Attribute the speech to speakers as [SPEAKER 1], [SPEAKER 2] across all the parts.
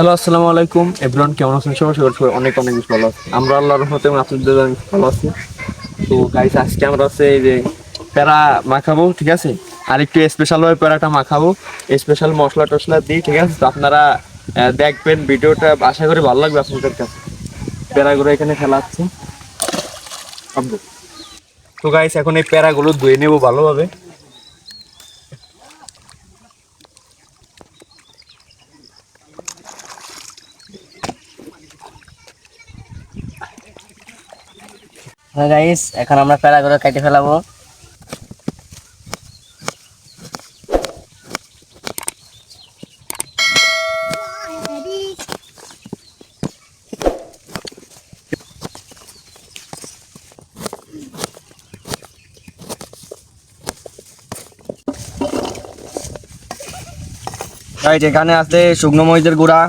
[SPEAKER 1] Hello, আসসালামু আলাইকুম। Everyone, কেমন আছেন সবাই? সবাই অনেক অনেক ভালো আছে আমরা আল্লাহর রহমতে আপনাদের অনেক ভালো আছি। তো গাইস আজকে আমরা আছে এই যে প্যারা মাখাবো, ঠিক আছে? আর একটু স্পেশাল ভাবে প্যারাটা মাখাবো। স্পেশাল মশলা টশলা দিই ঠিক আছে? তো আপনারা দেখবেন ভিডিওটা। আশা করি ভালো লাগবে আপনাদের কাছে। প্যারাগুলো এখানে আছে। আব্বু। তো গাইস এখন এই প্যারাগুলো ধুয়ে নেব ভালোভাবে।
[SPEAKER 2] হ্যাঁ গাইস এখন আমরা প্যারাগুলো কেটে ফেলাবো। গাইস এখানে আছে শুকনো মরিচের গুঁড়া,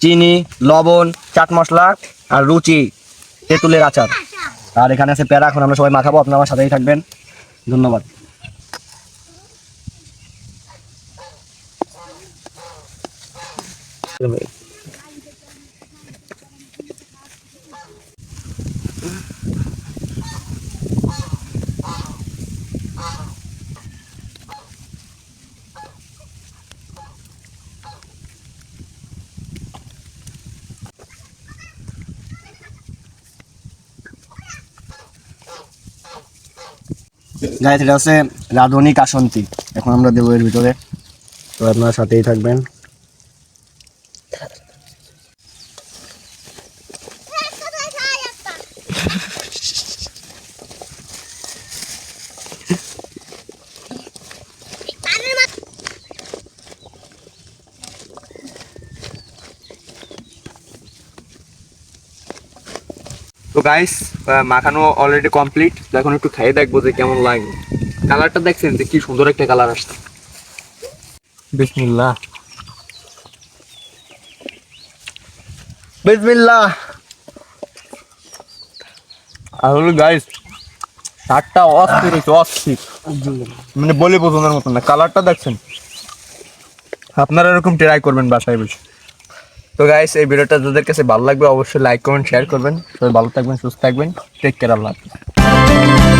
[SPEAKER 2] চিনি, লবণ, চাট মশলা আর রুচি, তেঁতুলের আচার। আর এখানে আছে প্যারা এখন আমরা সবাই মাখাবো আপনারা সাথেই থাকবেন। ধন্যবাদ। গাইস এটা হচ্ছে রাধুনি কাসন্তি এখন আমরা দেবো এর ভিতরে। তো আপনার সাথেই থাকবেন।
[SPEAKER 1] তো গাইস মাখানো অলরেডি কমপ্লিট তো এখন একটু খাইয়ে দেখব যে কেমন লাগে। কালারটা দেখছেন যে কি সুন্দর একটা কালার আসছে। বিসমিল্লাহ। বিসমিল্লাহ। আর হলো গাইস শার্টটা অস্থির হয়েছে অস্থির। মানে বলে বোঝানোর মতন না। কালারটা দেখছেন? আপনারা এরকম ট্রাই করবেন বাসায় বসে। তো গাইস এই ভিডিওটা যাদের কাছে ভালো লাগবে, অবশ্যই লাইক কমেন্ট শেয়ার করবেন। সবাই ভালো থাকবেন, সুস্থ থাকবেন। টেক কেয়ার আল্লাহ হাফিজ।